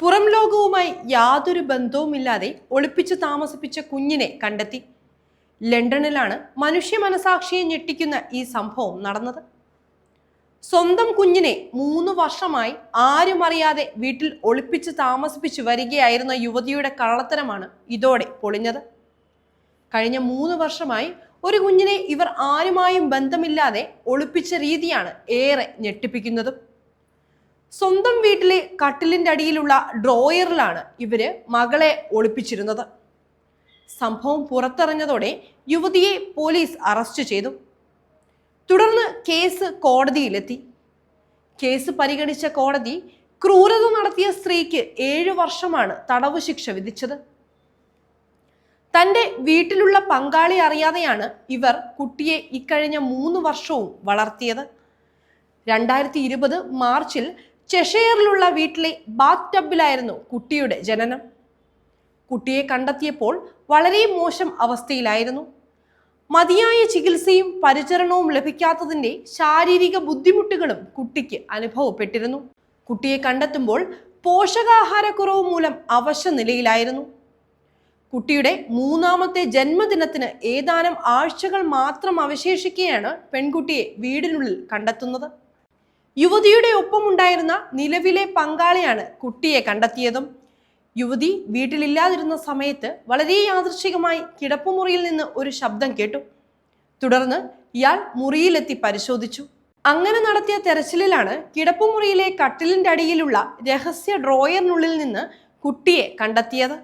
പുറം ലോകവുമായി യാതൊരു ബന്ധവുമില്ലാതെ ഒളിപ്പിച്ചു താമസിപ്പിച്ച കുഞ്ഞിനെ കണ്ടെത്തി. ലണ്ടനിലാണ് മനുഷ്യ മനസാക്ഷിയെ ഞെട്ടിക്കുന്ന ഈ സംഭവം നടന്നത്. സ്വന്തം കുഞ്ഞിനെ മൂന്ന് വർഷമായി ആരും അറിയാതെ വീട്ടിൽ ഒളിപ്പിച്ച് താമസിപ്പിച്ചു വരികയായിരുന്ന യുവതിയുടെ കള്ളത്തരമാണ് ഇതോടെ പൊളിഞ്ഞത്. കഴിഞ്ഞ മൂന്ന് വർഷമായി ഒരു കുഞ്ഞിനെ ഇവർ ആരുമായും ബന്ധമില്ലാതെ ഒളിപ്പിച്ച രീതിയാണ് ഏറെ ഞെട്ടിപ്പിക്കുന്നതും. സ്വന്തം വീട്ടിലെ കട്ടിലിന്റെ അടിയിലുള്ള ഡ്രോയറിലാണ് ഇവർ മകളെ ഒളിപ്പിച്ചിരുന്നത്. സംഭവം പുറത്തറിഞ്ഞതോടെ യുവതിയെ പോലീസ് അറസ്റ്റ് ചെയ്തു. തുടർന്ന് കേസ് കോടതിയിലെത്തി. കേസ് പരിഗണിച്ച കോടതി ക്രൂരത നടത്തിയ സ്ത്രീക്ക് ഏഴു വർഷമാണ് തടവ് ശിക്ഷ വിധിച്ചത്. തന്റെ വീട്ടിലുള്ള പങ്കാളി അറിയാതെയാണ് ഇവർ കുട്ടിയെ ഇക്കഴിഞ്ഞ മൂന്ന് വർഷവും വളർത്തിയത്. രണ്ടായിരത്തി ഇരുപത് മാർച്ചിൽ ചെഷയറിലുള്ള വീട്ടിലെ ബാത്ത് ടബിലായിരുന്നു കുട്ടിയുടെ ജനനം. കുട്ടിയെ കണ്ടെത്തിയപ്പോൾ വളരെ മോശം അവസ്ഥയിലായിരുന്നു. മതിയായ ചികിത്സയും പരിചരണവും ലഭിക്കാത്തതിന്റെ ശാരീരിക ബുദ്ധിമുട്ടുകളും കുട്ടിക്ക് അനുഭവപ്പെട്ടിരുന്നു. കുട്ടിയെ കണ്ടെത്തുമ്പോൾ പോഷകാഹാരക്കുറവ് മൂലം അവശ നിലയിലായിരുന്നു. കുട്ടിയുടെ മൂന്നാമത്തെ ജന്മദിനത്തിന് ഏതാനും ആഴ്ചകൾ മാത്രം അവശേഷിക്കെയാണ് പെൺകുട്ടിയെ വീടിനുള്ളിൽ കണ്ടെത്തുന്നത്. യുവതിയുടെ ഒപ്പമുണ്ടായിരുന്ന നിലവിലെ പങ്കാളിയാണ് കുട്ടിയെ കണ്ടെത്തിയതും. യുവതി വീട്ടിലില്ലാതിരുന്ന സമയത്ത് വളരെ യാദൃശികമായി കിടപ്പുമുറിയിൽ നിന്ന് ഒരു ശബ്ദം കേട്ടു. തുടർന്ന് ഇയാൾ മുറിയിലെത്തി പരിശോധിച്ചു. അങ്ങനെ നടത്തിയ തെരച്ചിലിലാണ് കിടപ്പുമുറിയിലെ കട്ടിലിന്റെ അടിയിലുള്ള രഹസ്യ ഡ്രോയറിനുള്ളിൽ നിന്ന് കുട്ടിയെ കണ്ടെത്തിയത്.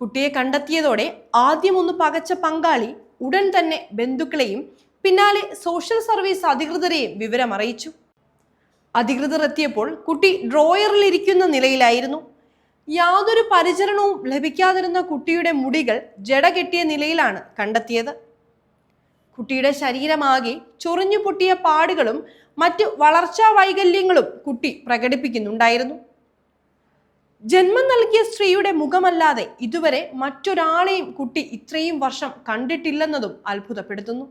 കുട്ടിയെ കണ്ടെത്തിയതോടെ ആദ്യം ഒന്ന് പകച്ച പങ്കാളി ഉടൻ തന്നെ ബന്ധുക്കളെയും പിന്നാലെ സോഷ്യൽ സർവീസ് അധികൃതരെയും വിവരമറിയിച്ചു. അധികൃതർ എത്തിയപ്പോൾ കുട്ടി ഡ്രോയറിൽ ഇരിക്കുന്ന നിലയിലായിരുന്നു. യാതൊരു പരിചരണവും ലഭിക്കാതിരുന്ന കുട്ടിയുടെ മുടികൾ ജട കെട്ടിയ നിലയിലാണ് കണ്ടെത്തിയത്. കുട്ടിയുടെ ശരീരമാകെ ചൊറിഞ്ഞു പൊട്ടിയ പാടുകളും മറ്റ് വളർച്ചാ വൈകല്യങ്ങളും കുട്ടി പ്രകടിപ്പിക്കുന്നുണ്ടായിരുന്നു. ജന്മം നൽകിയ സ്ത്രീയുടെ മുഖമല്ലാതെ ഇതുവരെ മറ്റൊരാളെയും കുട്ടി ഇത്രയും വർഷം കണ്ടിട്ടില്ലെന്നതും അത്ഭുതപ്പെടുത്തുന്നു.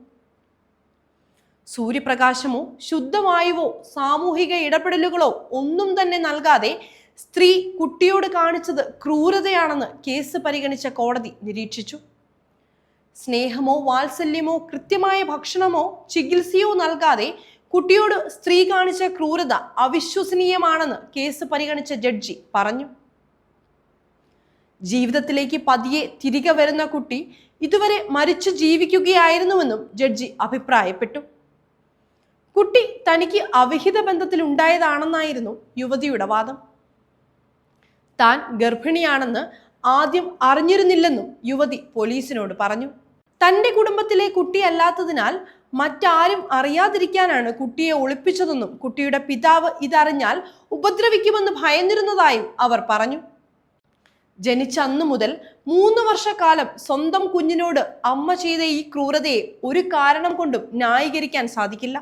സൂര്യപ്രകാശമോ ശുദ്ധവായുവോ സാമൂഹിക ഇടപെടലുകളോ ഒന്നും തന്നെ നൽകാതെ സ്ത്രീ കുട്ടിയോട് കാണിച്ചത് ക്രൂരതയാണെന്ന് കേസ് പരിഗണിച്ച കോടതി നിരീക്ഷിച്ചു. സ്നേഹമോ വാത്സല്യമോ കൃത്യമായ ഭക്ഷണമോ ചികിത്സയോ നൽകാതെ കുട്ടിയോട് സ്ത്രീ കാണിച്ച ക്രൂരത അവിശ്വസനീയമാണെന്ന് കേസ് പരിഗണിച്ച ജഡ്ജി പറഞ്ഞു. ജീവിതത്തിലേക്ക് പതിയെ തിരികെ വരുന്ന കുട്ടി ഇതുവരെ മരിച്ചു ജീവിക്കുകയായിരുന്നുവെന്നും ജഡ്ജി അഭിപ്രായപ്പെട്ടു. കുട്ടി തനിക്ക് അവിഹിത ബന്ധത്തിൽ ഉണ്ടായതാണെന്നായിരുന്നു യുവതിയുടെ വാദം. താൻ ഗർഭിണിയാണെന്ന് ആദ്യം അറിഞ്ഞിരുന്നില്ലെന്നും യുവതി പോലീസിനോട് പറഞ്ഞു. തന്റെ കുടുംബത്തിലെ കുട്ടിയല്ലാത്തതിനാൽ മറ്റാരും അറിയാതിരിക്കാനാണ് കുട്ടിയെ ഒളിപ്പിച്ചതെന്നും കുട്ടിയുടെ പിതാവ് ഇതറിഞ്ഞാൽ ഉപദ്രവിക്കുമെന്ന് ഭയന്നിരുന്നതായും അവർ പറഞ്ഞു. ജനിച്ച അന്നു മുതൽ മൂന്ന് വർഷക്കാലം സ്വന്തം കുഞ്ഞിനോട് അമ്മ ചെയ്ത ഈ ക്രൂരതയെ ഒരു കാരണം കൊണ്ടും ന്യായീകരിക്കാൻ സാധിക്കില്ല.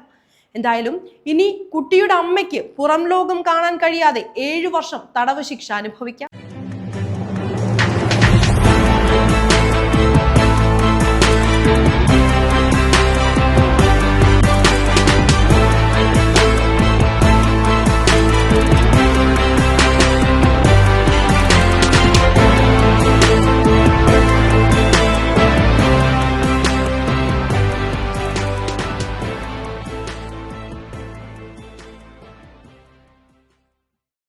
എന്തായാലും ഇനി കുട്ടിയുടെ അമ്മയ്ക്ക് പുറം ലോകം കാണാൻ കഴിയാതെ ഏഴു വർഷം തടവ് ശിക്ഷ അനുഭവിക്കാം.